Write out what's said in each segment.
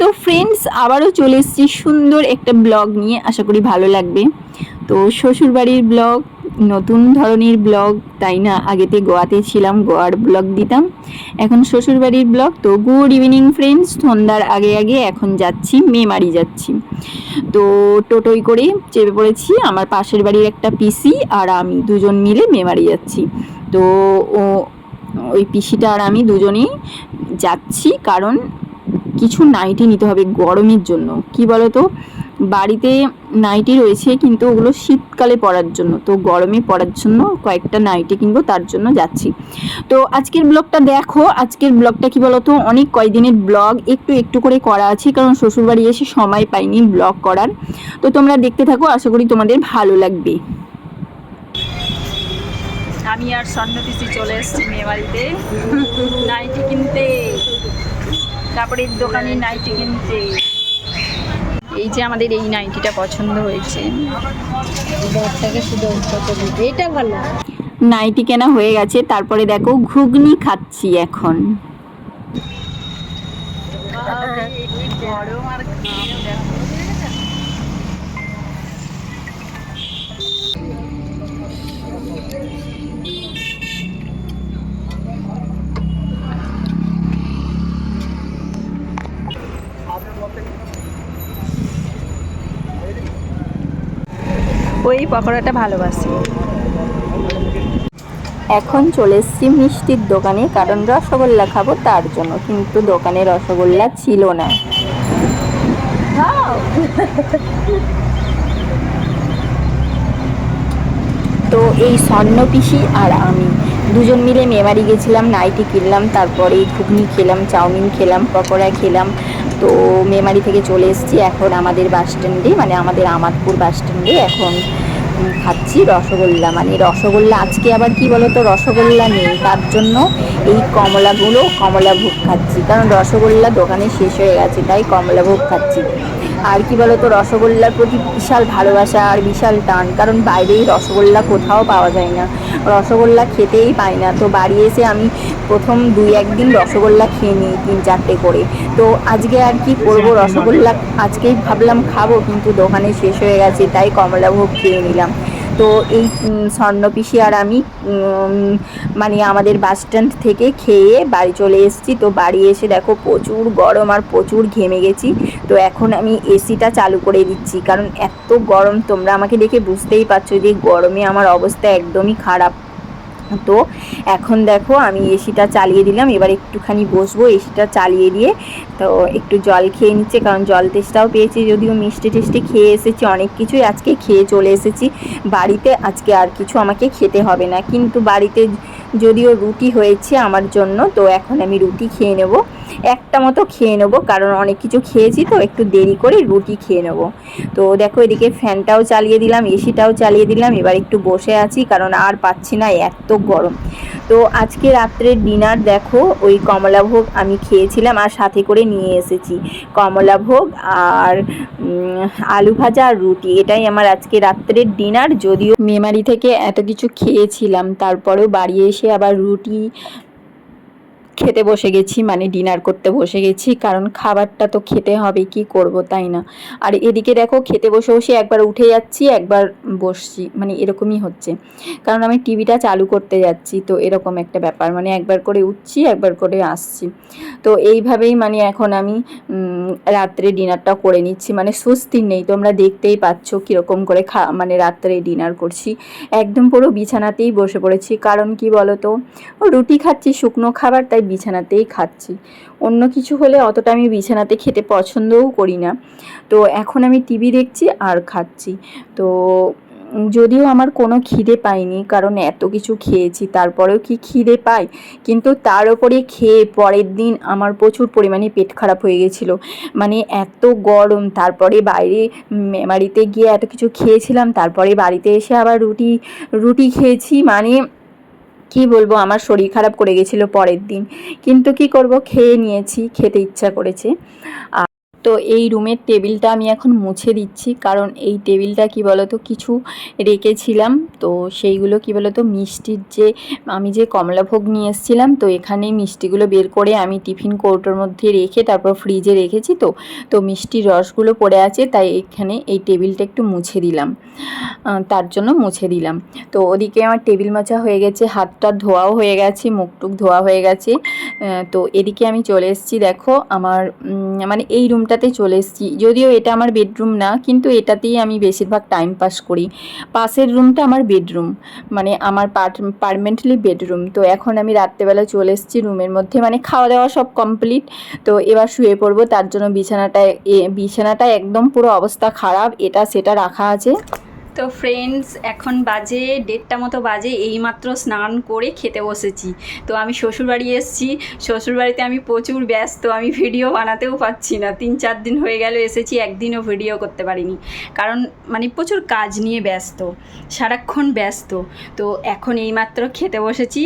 তো ফ্রেন্ডস আবারও চলে এসেছি সুন্দর একটা ব্লগ নিয়ে, আশা করি ভালো লাগবে। তো শ্বশুরবাড়ির ব্লগ নতুন ধরনের ব্লগ তাই না? আগেতে গোয়াতে ছিলাম, গোয়ার ব্লগ দিতাম। এখন শ্বশুরবাড়ির ব্লগ তো গুড ইভিনিং ফ্রেন্ডস সন্ধ্যার আগে আগে এখন যাচ্ছি মেমারি যাচ্ছি। তো টোটোই করে চেপে পড়েছি, আমার পাশের বাড়ির একটা পিসি আর আমি দুজন মিলে মেমারি যাচ্ছি। তো ওই পিসিটা আর আমি দুজনেই যাচ্ছি, কারণ কিছু নাইটি নিতে হবে গরমের জন্য। কি বলো তো বাড়িতে নাইটি রয়েছে কিন্তু ওগুলো শীতকালে পরার জন্য। তো গরমে পরার জন্য কয়েকটা নাইটি কিনবো, তার জন্য যাচ্ছি। তো আজকের ব্লগটা দেখো। আজকের ব্লগটা কি বলো তো অনেক কয়দিনের ব্লগ একটু একটু করে করা আছে কারণ শ্বশুরবাড়ি এসে সময় পাইনি ব্লগ করার। তো তোমরা দেখতে থাকো, আশা করি তোমাদের ভালো লাগবে। আমি আর স্বর্ণপিসি চলে এসেছি মেয়েবাড়িতে নাইটি কিনতে। তারপরে দোকানে নাইটি কিনতে। এই যে আমাদের এই নাইটিটা পছন্দ হয়েছে। এটা ভালো। নাইটি কেনা হয়ে গেছে তারপরে দেখো ঘুগনি খাচ্ছি এখন। ওই পকোড়াটা ভালোবাসি। এখন চলে এসেছি মিষ্টির দোকানে, কারণ রসগোল্লা খাব তার জন্য, কিন্তু দোকানে রসগোল্লা ছিল না। তো এই স্বর্ণ পিসি আর আমি দুজন মিলে মেমারি গেছিলাম, নাইটি কিনলাম, তারপরে ঘুগনি খেলাম, চাউমিন খেলাম, পকোড়া খেলাম তো মেমারি থেকে চলে এসেছি। এখন আমাদের বাস স্ট্যান্ডে মানে আমাদের আমাদপুর বাস স্ট্যান্ডে এখন খাচ্ছি রসগোল্লা। মানে রসগোল্লা আজকে আবার কি বলতো? রসগোল্লা নেই। তার জন্য এই কমলাগুলো কমলা ভোগ খাচ্ছি। কারণ রসগোল্লা দোকানে শেষ হয়ে গেছে, তাই কমলা ভোগ খাচ্ছি। আর কি বলতো, রসগোল্লার প্রতি বিশাল ভালোবাসা আর বিশাল টান, কারণ বাইরেই রসগোল্লা কোথাও পাওয়া যায় না। রসগোল্লা খেতেই পাই না। তো বাড়ি এসে আমি প্রথম দুই একদিন রসগোল্লা খেয়ে নিই, তিন চারটে করে। তো আজকে আর কি করব রসগোল্লা? আজকেই ভাবলাম খাব, কিন্তু দোকানে শেষ হয়ে গেছে, তাই কমলাভোগ খেয়ে নিলাম। তো এই স্বর্ণপিসি আর আমি মানে আমাদের বাস স্ট্যান্ড থেকে খেয়ে বাড়ি চলে এসেছি। তো বাড়ি এসে দেখো প্রচুর গরম আর প্রচুর ঘেমে গেছি। তো এখন আমি এসিটা চালু করে দিচ্ছি। কারণ এত গরম, তোমরা আমাকে দেখে বুঝতেই পারছ যে গরমে আমার অবস্থা একদমই খারাপ। তো এখন দেখো আমি এসিটা চালিয়ে দিলাম, এবার একটুখানি বসবো এসিটা চালিয়ে দিয়ে। তো একটু জল খেয়ে নিচ্ছে, কারণ জল তেষ্টাও পেয়েছি, যদিও মিষ্টি টেস্টি খেয়ে এসেছি, অনেক কিছুই আজকে খেয়ে চলে এসেছি। বাড়িতে আজকে আর কিছু আমাকে খেতে হবে না, কিন্তু বাড়িতে যদিও রুটি হয়েছে আমার জন্য, তো এখন আমি রুটি খেয়ে নেব। একটা মতো খেয়ে নেব, কারণ অনেক কিছু খেয়েছি তো, একটু দেরি করে রুটি খেয়ে নেব। তো দেখো এদিকে ফ্যানটাও চালিয়ে দিলাম, এসিটাও চালিয়ে দিলাম, এবার একটু বসে আছি, কারণ আর পাচ্ছি না, এত গরম। তো আজকে রাত্রের ডিনার দেখো, ওই কমলাভোগ আমি খেয়েছিলাম আর সাথে করে নিয়ে এসেছি। কমলাভোগ আর আলু ভাজা আর রুটি, এটাই আমার আজকে রাত্রের ডিনার, যদিও মেমারি থেকে এত কিছু খেয়েছিলাম, তারপরেও বাড়ি এসে আবার রুটি খেতে বসে গেছি মানে ডিনার করতে বসে গেছি, কারণ খাবারটা তো খেতে হবে, কি করব, তাই না? আর এদিকে দেখো, খেতে বসে বসে একবার উঠে যাচ্ছি, একবার বসছি মানে এরকমই হচ্ছে। কারণ আমি টিভিটা চালু করতে যাচ্ছি, তো এরকম একটা ব্যাপার মানে একবার করে উঠছি, একবার করে আসছি। তো এইভাবেই মানে এখন আমি রাত্রে ডিনারটা করে নিচ্ছি মানে সুস্থির নেই, তোমরা দেখতেই পাচ্ছ কীরকম করে খা মানে রাত্রে ডিনার করছি। একদম পুরো বিছানাতেই বসে পড়েছি, কারণ কি বলো তো রুটি খাচ্ছি শুকনো খাবার, তাই বিছানাতেই খাচ্ছি। অন্য কিছু হলে অতটা আমি বিছানাতে খেতে পছন্দও করি না। তো এখন আমি টিভি দেখছি আর খাচ্ছি। তো যদিও আমার কোনো খিদে পাইনি, কারণ এত কিছু খেয়েছি, তারপরেও কি খিদে পাই? কিন্তু তার উপরে খেয়ে পরের দিন আমার প্রচুর পরিমাণে পেট খারাপ হয়ে গেছিল। মানে এত গরম, তারপরে বাইরে বাড়িতে গিয়ে এত কিছু খেয়েছিলাম, তারপরে বাড়িতে এসে আবার রুটি রুটি খেয়েছি। মানে কি বলব, আমার শরীর খারাপ করে গেছিল পরের দিন। কিন্তু কি করব, খেয়ে নিয়েছি, খেতে ইচ্ছা করেছে। আর তো এই রুমের টেবিলটা আমি এখন মুছে দিচ্ছি। কারণ এই টেবিলটা কি বলতো, কিছু রেখেছিলাম। তো সেইগুলো কি বলতো, মিষ্টির যে, আমি যে কমলাভোগ নিয়ে এসেছিলাম, তো এখানে মিষ্টিগুলো বের করে আমি টিফিন কৌটোর মধ্যে রেখে, তারপর ফ্রিজে রেখেছি তো। তো মিষ্টির রসগুলো পড়ে আছে, তাই এখানে এই টেবিলটা একটু মুছে দিলাম। তার জন্য মুছে দিলাম। তো ওদিকে আমার টেবিল মোছা হয়ে গেছে, হাতটা ধোয়াও হয়ে গেছে মুখ টুক ধোয়া হয়ে গেছে। তো এদিকে আমি চলে এসেছি, দেখো, আমার মানে এই রুমটাতে চলে এসেছি। যদিও এটা আমার বেডরুম না, কিন্তু এটাতেই আমি বেশিরভাগ টাইম পাস করি। পাশের রুমটা আমার বেডরুম মানে আমার পারমানেন্টলি বেডরুম তো এখন আমি রাত্রেবেলা চলে এসেছি রুমের মধ্যে। মানে খাওয়া দাওয়া সব কমপ্লিট তো এবার শুয়ে পড়ব, তার জন্য বিছানাটা বিছানাটা একদম পুরো অবস্থা খারাপ। এটা, সেটা রাখা আছে। তো ফ্রেন্ডস এখন বাজে, দেড়টা মতো বাজে, এইমাত্র স্নান করে খেতে বসেছি। তো আমি শ্বশুরবাড়ি এসেছি, শ্বশুরবাড়িতে আমি প্রচুর ব্যস্ত, আমি ভিডিও বানাতেও পাচ্ছি না। তিন চার দিন হয়ে গেল এসেছি, একদিনও ভিডিও করতে পারিনি। কারণ মানে প্রচুর কাজ নিয়ে ব্যস্ত, সারাক্ষণ ব্যস্ত। তো এখন এইমাত্র খেতে বসেছি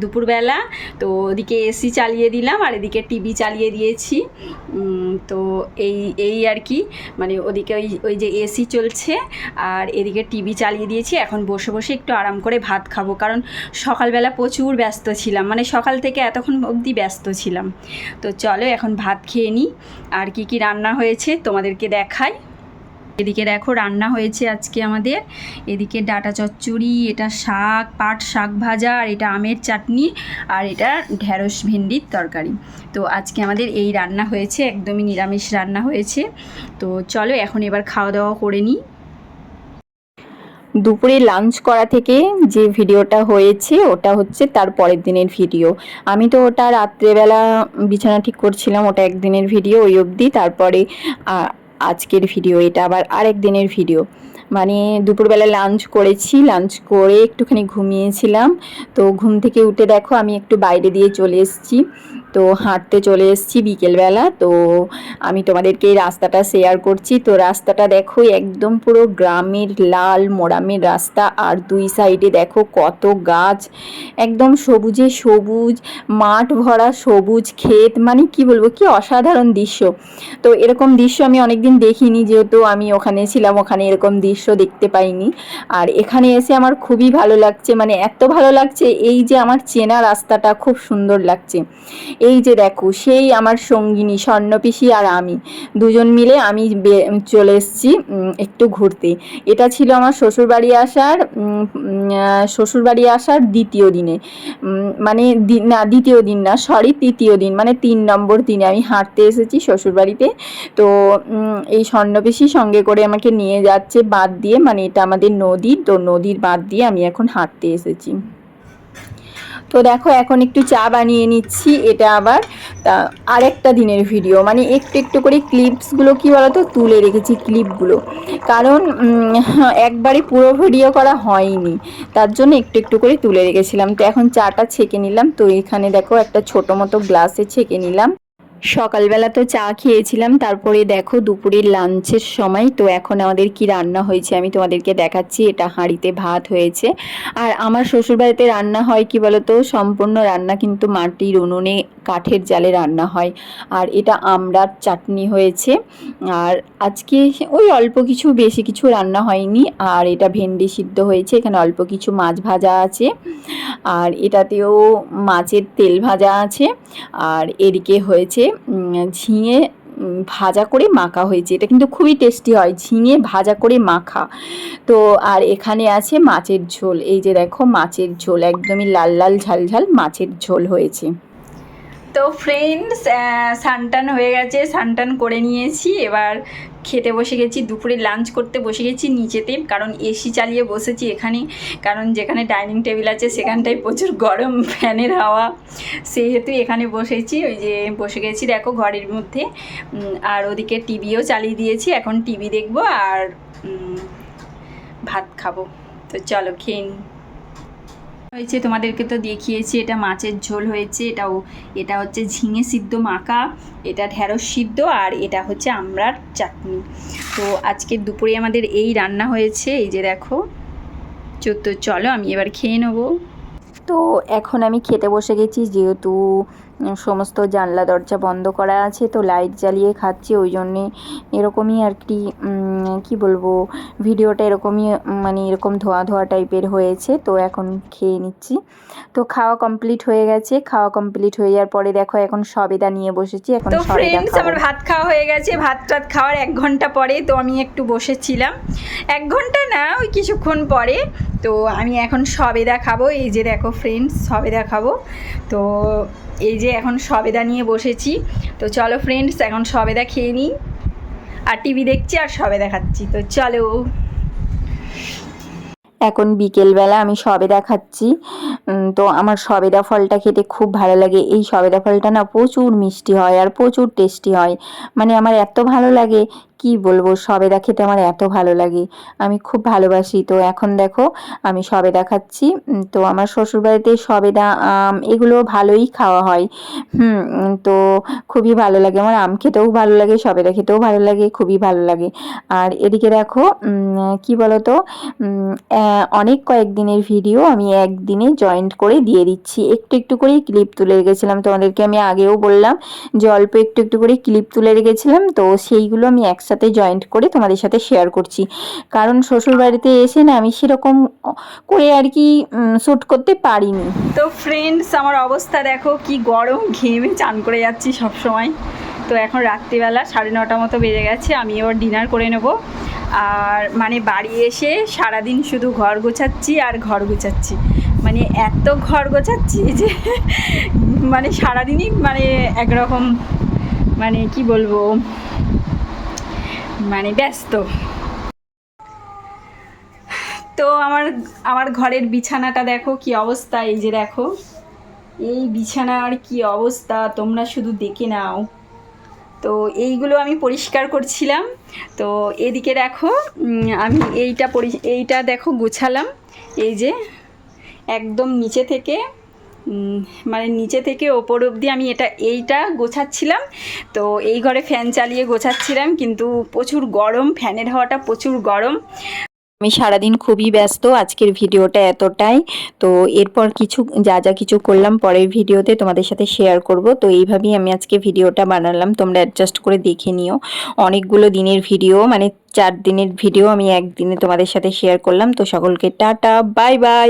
দুপুরবেলা। তো ওদিকে এসি চালিয়ে দিলাম, আর এদিকে টিভি চালিয়ে দিয়েছি। তো এই এই আর কি মানে ওদিকে ওই ওই যে এসি চলছে, আর এদিকে টিভি চালিয়ে দিয়েছি। এখন বসে বসে একটু আরাম করে ভাত খাব, কারণ সকালবেলা প্রচুর ব্যস্ত ছিলাম। মানে সকাল থেকে এতক্ষণ অবধি ব্যস্ত ছিলাম। তো চলো এখন ভাত খেয়ে নিই। আর কি কি রান্না হয়েছে তোমাদেরকে দেখাই। এদিকে দেখো রান্না হয়েছে আজকে আমাদের। এদিকে ডাটা চচ্চড়ি, এটা শাক, পাট শাক ভাজা, আর এটা আমের চাটনি, আর এটা ঢ্যাঁড়স ভেন্ডির তরকারি। তো আজকে আমাদের এই রান্না হয়েছে, একদমই নিরামিষ রান্না হয়েছে। তো চলো এখন এবার খাওয়া দাওয়া করে নিই। দুপুরে লাঞ্চ করা থেকে যে ভিডিওটা হয়েছে, ওটা হচ্ছে তার পরের দিনের ভিডিও। আমি তো ওটা রাত্রেবেলা বিছানা ঠিক করছিলাম, ওটা একদিনের ভিডিও, ওই অবধি। তারপরে আজকের ভিডিও, এটা আবার আরেক দিনের ভিডিও। মানে দুপুরবেলা লাঞ্চ করেছি লাঞ্চ করে একটুখানি ঘুমিয়েছিলাম। তো ঘুম থেকে উঠে দেখো আমি একটু বাইরে দিয়ে চলে এসেছি। তো হাঁটতে চলে এসেছি বিকেলবেলা। তো আমি তোমাদেরকে রাস্তাটা শেয়ার করছি। তো রাস্তাটা দেখো একদম পুরো গ্রামের লাল মোরামের রাস্তা। আর দুই সাইডে দেখো কত গাছ। একদম সবুজে সবুজ, মাঠ ভরা সবুজ ক্ষেত। মানে কি বলব, কি অসাধারণ দৃশ্য। তো এরকম দৃশ্য আমি অনেকদিন দেখিনি। যেহেতু আমি ওখানে ছিলাম, ওখানে এরকম দৃশ্য দেখতে পাইনি। আর এখানে এসে আমার খুবই ভালো লাগছে মানে এত ভালো লাগছে, এই যে আমার চেনা রাস্তাটা খুব সুন্দর লাগছে। এই যে দেখো, সেই আমার সঙ্গিনী স্বর্ণপিসি আর আমি, দুজন মিলে আমি বে- চলে এসেছি একটু ঘুরতে। এটা ছিল আমার শ্বশুরবাড়ি আসার শ্বশুরবাড়ি আসার দ্বিতীয় দিনে। মানে না, দ্বিতীয় দিন না সরি তৃতীয় দিন মানে তিন নম্বর দিনে আমি হাঁটতে এসেছি শ্বশুরবাড়িতে। তো এই স্বর্ণপিসি সঙ্গে করে আমাকে নিয়ে যাচ্ছে বাঁধ দিয়ে মানে এটা আমাদের নদী, তো নদীর বাঁধ দিয়ে আমি এখন হাঁটতে এসেছি। তো দেখো, এখন একটু চা বানিয়ে নিচ্ছি, এটা আবার তা আরেকটা দিনের ভিডিও। মানে একটু একটু করে ক্লিপসগুলো কী বলতো, তুলে রেখেছি ক্লিপগুলো কারণ একবারে পুরো ভিডিও করা হয়নি, তার জন্য একটু একটু করে তুলে রেখেছিলাম। তো এখন চাটা ছেঁকে নিলাম, তো এখানে দেখো একটা ছোটো মতো গ্লাসে ছেঁকে নিলাম। সকালবেলা তো চা খেয়েছিলাম, তারপরে দেখো দুপুরের লাঞ্চের সময়, তো এখন আমাদের কি রান্না হয়েছে আমি তোমাদেরকে দেখাচ্ছি, এটা হাঁড়িতে ভাত হয়েছে। আর আমার শ্বশুরবাড়িতে রান্না হয় কি বলতো, সম্পূর্ণ রান্না কিন্তু মাটির উনুনে কাঠের জালে রান্না হয়। আর এটা আমড়ার চাটনি হয়েছে। আর আজকে ওই অল্প কিছু, বেশি কিছু রান্না হয়নি। আর এটা ভেন্ডি সিদ্ধ হয়েছে। এখানে অল্প কিছু মাছ ভাজা আছে। আর এটাতেও মাছের তেল ভাজা আছে। আর এদিকে হয়েছে ঝিঙে ভাজা করে মাখা হয়েছে। এটা কিন্তু খুবই টেস্টি হয়, ঝিঙে ভাজা করে মাখা। তো, আর এখানে আছে মাছের ঝোল। এই যে দেখো, মাছের ঝোল, একদমই লাল লাল, ঝাল ঝাল মাছের ঝোল হয়েছে। তো ফ্রেন্ডস সানটান হয়ে গেছে, সানটান করে নিয়েছি। এবার খেতে বসে গেছি, দুপুরে লাঞ্চ করতে বসে গেছি নিচেতে কারণ এসি চালিয়ে বসেছি এখানে। কারণ যেখানে ডাইনিং টেবিল আছে, সেখানটায় প্রচুর গরম ফ্যানের হাওয়া। সেহেতু এখানে বসেছি, ওই যে বসে গেছি দেখো ঘরের মধ্যে। আর ওদিকে টিভিও চালিয়ে দিয়েছি, এখন টিভি দেখব আর ভাত খাব। তো চলো খেয়ে হয়েছে, তোমাদেরকে তো দেখিয়েছি, এটা মাছের ঝোল হয়েছে, এটাও, এটা হচ্ছে ঝিঙে সিদ্ধ মাখা, এটা ঢ্যাঁড়স সিদ্ধ আর এটা হচ্ছে আমরার চাটনি। তো আজকে দুপুরে আমাদের এই রান্না হয়েছে, এই যে দেখো। তো চলো আমি এবার খেয়ে নেব। তো এখন আমি খেতে বসে গেছি, যেহেতু সমস্ত জানলা দরজা বন্ধ করা আছে তো লাইট জ্বালিয়ে খাচ্ছি ওই জন্যে এরকমই আর কি কি বলব ভিডিওটা এরকমই মানে এরকম ধোয়া ধোয়া টাইপের হয়েছে তো এখন খেয়ে নিচ্ছি। তো খাওয়া কমপ্লিট হয়ে গেছে খাওয়া কমপ্লিট হয়ে যাওয়ার পরে দেখো এখন সবেদা নিয়ে বসেছি এখন তো ফ্রেন্ডস। আমার ভাত খাওয়া হয়ে গেছে ভাত টাত খাওয়ার এক ঘণ্টা পরে তো আমি একটু বসেছিলাম। এক ঘণ্টা না ওই কিছুক্ষণ পরে তো আমি এখন সবেদা খাব এই যে দেখো ফ্রেন্ডস সবেদা খাব। তো এই যে এখন সবেদা নিয়ে বসেছি। তো চলো ফ্রেন্ডস এখন সবেদা খেয়ে নিই। আর টিভি দেখছি আর সবেদা খাচ্ছি। তো চলো। এখন বিকেলবেলা আমি সবেদা খাচ্ছি। তো আমার সবেদা ফলটা খেতে খুব ভালো লাগে। এই সবেদা ফলটা না প্রচুর মিষ্টি হয় আর প্রচুর টেস্টি হয়। মানে আমার এত ভালো লাগে কি বলব? সবেদা খেতে আমার এত ভালো লাগে। আমি খুব ভালোবাসি। তো এখন দেখো, আমি সবেদা খাচ্ছি। তো আমার শ্বশুরবাড়িতে সবেদা আম, এগুলো ভালোই খাওয়া হয়। হুম তো খুবই ভালো লাগে। আমার আম খেতেও ভালো লাগে, সবেদা খেতেও ভালো লাগে, খুবই ভালো লাগে। আর এদিকে দেখো কি বলতো? অনেক কয়েকদিনের ভিডিও আমি একদিনে জয়েন্ট করে দিয়ে দিচ্ছি। একটু একটু করেই ক্লিপ তুলে রেখেছিলাম। তোমাদেরকে আমি আগেও বললাম, যে অল্প একটু একটু করে ক্লিপ তুলে রেখেছিলাম। তো সেইগুলো আমি একসাথে জয়েন্ট করে তোমাদের সাথে শেয়ার করছি। কারণ শ্বশুরবাড়িতে এসে না আমি সেরকম করে আর কি শ্যুট করতে পারিনি। তো ফ্রেন্ডস আমার অবস্থা দেখো কি গরম, ঘেমে চান করে যাচ্ছি সব সময় তো এখন রাত্রিবেলা সাড়ে নটা মতো বেজে গেছে, আমি এবার ডিনার করে নেব। আর মানে বাড়ি এসে সারাদিন শুধু ঘর গোছাচ্ছি আর ঘর গোছাচ্ছি। মানে এত ঘর গোছাচ্ছি যে মানে সারাদিনই মানে একরকম মানে কি বলব? মানে ব্যস্ত। তো আমার আমার ঘরের বিছানাটা দেখো কি অবস্থা, এই যে দেখো। এই বিছানার কি অবস্থা, তোমরা শুধু দেখে নাও। তো এইগুলো আমি পরিষ্কার করছিলাম। তো এদিকে দেখো আমি এইটা পরি, এইটা দেখো গুছালাম। এই যে, একদম নিচে থেকে মানে নিচে থেকে ওপর অবধি আমি এটা, এইটা গোছাচ্ছিলাম। তো এই ঘরে ফ্যান চালিয়ে গোছাচ্ছিলাম, কিন্তু প্রচুর গরম, ফ্যানের হাওয়াটা প্রচুর গরম। আমি সারাদিন খুবই ব্যস্ত, আজকের ভিডিওটা এতটাই। তো এরপর কিছু, যা যা কিছু করলাম পরের ভিডিওতে তোমাদের সাথে শেয়ার করব। তো এইভাবেই আমি আজকে ভিডিওটা বানালাম, তোমরা অ্যাডজাস্ট করে দেখে নিও। অনেকগুলো দিনের ভিডিও মানে চার দিনের ভিডিও আমি একদিনে তোমাদের সাথে শেয়ার করলাম। তো সকলকে tata bye bye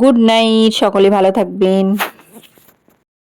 good night সকলে ভালো থাকবেন।